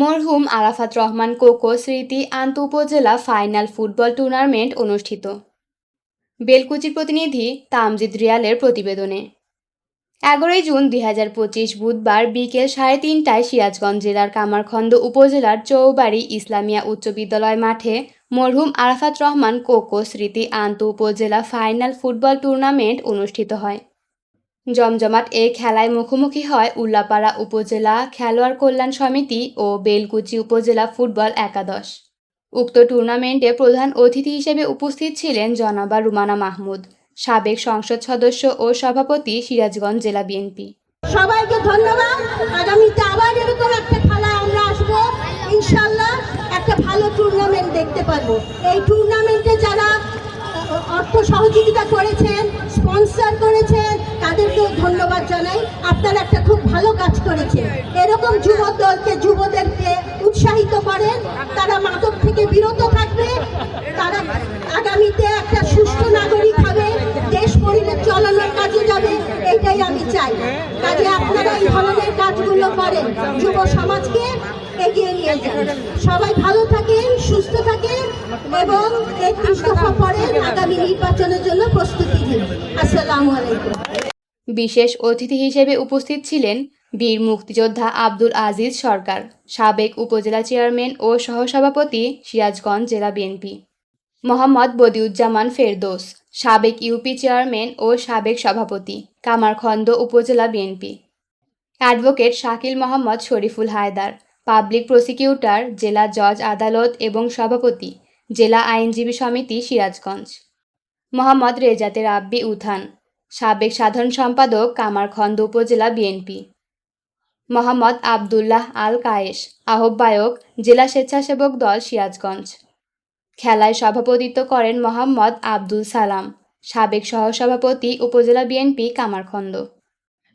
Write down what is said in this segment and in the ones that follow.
মরহুম আরাফাত রহমান কোকো স্মৃতি আন্ত উপজেলা ফাইনাল ফুটবল টুর্নামেন্ট অনুষ্ঠিত। বেলকুচির প্রতিনিধি তামজিদ রিয়ালের প্রতিবেদনে। এগারোই জুন দুই হাজার পঁচিশ বুধবার বিকেল সাড়ে তিনটায় সিরাজগঞ্জ জেলার কামারখন্দ উপজেলার চৌবাড়ি ইসলামিয়া উচ্চ বিদ্যালয় মাঠে মরহুম আরাফাত রহমান কোকো স্মৃতি আন্ত উপজেলা ফাইনাল ফুটবল টুর্নামেন্ট অনুষ্ঠিত হয়। জমজমাট এই খেলায় মুখোমুখি হয় উল্লাপাড়া উপজেলা খেলোয়াড় কল্যাণ সমিতি ও বেলকুচি উপজেলা ফুটবল একাদশ। উক্ত টুর্নামেন্টে প্রধান অতিথি হিসেবে উপস্থিত ছিলেন জনাবা রুমানা মাহমুদ, সাবেক সংসদ সদস্য ও সভাপতি সিরাজগঞ্জ জেলা বিএনপি। সবাইকে ধন্যবাদ। আগামীতে আবার এরকম একটা খেলায় আমরা আসব। ইনশাল্লাহ একটা ভালো টুর্নামেন্ট দেখতে পারব। এই টুর্নামেন্টে যারা অর্থ সহযোগিতা করেছেন, স্পন্সর করেছেন তাদেরকেও ধন্যবাদ জানাই। আপনারা একটা খুব ভালো কাজ করেছেন। এরকম যুব দলকে যুবদেরকে উৎসাহিত করেন। তারা মাদক থেকে বিরত থাকবে। তারা আগামীতে একটা সুস্থ নাগরিক হবে। দেশ পরিবেশ চালানোর কাজে যাবে। এইটাই আমি চাই। কাজে আপনারা এই ধরনের কাজগুলো করেন। যুব সমাজকে এগিয়ে নিয়ে যান। সবাই ভালো থাকেন, সুস্থ থাকেন এবং একত্রিশ দফা পরে আগামী নির্বাচনের জন্য প্রস্তুতি নিন। আসসালামু আলাইকুম। বিশেষ অতিথি হিসেবে উপস্থিত ছিলেন বীর মুক্তিযোদ্ধা আব্দুল আজিজ সরকার, সাবেক উপজেলা চেয়ারম্যান ও সহসভাপতি সিরাজগঞ্জ জেলা বিএনপি। মোহাম্মদ বদিউজ্জামান ফেরদৌস, সাবেক ইউপি চেয়ারম্যান ও সাবেক সভাপতি কামারখন্দ উপজেলা BNP. Advocate Shakil Mohammad Shariful Haider, public prosecutor, জেলা জজ আদালত এবং সভাপতি, জেলা আইনজীবী সমিতি সিরাজগঞ্জ। মোহাম্মদ রেজাতের রাব্বি উথান সাবেক সাধারণ সম্পাদক কামারখন্দ উপজেলা বিএনপি। মোহাম্মদ আবদুল্লাহ আল কায়েস আহ্বায়ক, জেলা স্বেচ্ছাসেবক দল সিরাজগঞ্জ। খেলায় সভাপতিত্ব করেন মোহাম্মদ আব্দুল সালাম, সাবেক সহসভাপতি উপজেলা বিএনপি কামারখন্দ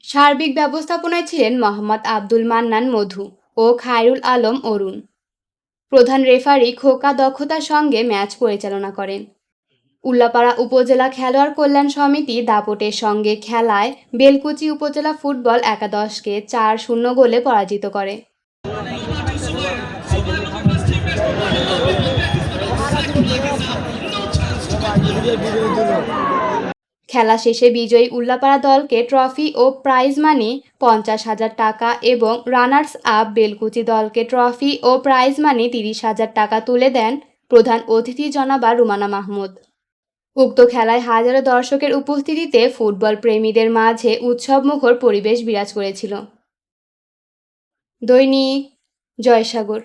সার্বিক ব্যবস্থাপনায় ছিলেন মোহাম্মদ আব্দুল মান্নান মধু ও খায়রুল আলম অরুণ। প্রধান রেফারি খোকা দক্ষতার সঙ্গে ম্যাচ পরিচালনা করেন। উল্লাপাড়া উপজেলা খেলোয়াড় কল্যাণ সমিতি দাপটের সঙ্গে খেলায় বেলকুচি উপজেলা ফুটবল একাদশকে চার শূন্য গোলে পরাজিত করে। খেলা শেষে বিজয়ী উল্লাপাড়া দলকে ট্রফি ও প্রাইজ মানি পঞ্চাশ হাজার টাকা এবং রানার্স আপ বেলকুচি দলকে ট্রফি ও প্রাইজ মানি তিরিশ হাজার টাকা তুলে দেন প্রধান অতিথি জনাবা রুমানা মাহমুদ। উক্ত খেলায় হাজারো দর্শকের উপস্থিতিতে ফুটবল প্রেমীদের মাঝে উৎসবমুখর পরিবেশ বিরাজ করেছিল। দৈনিক জয়সাগর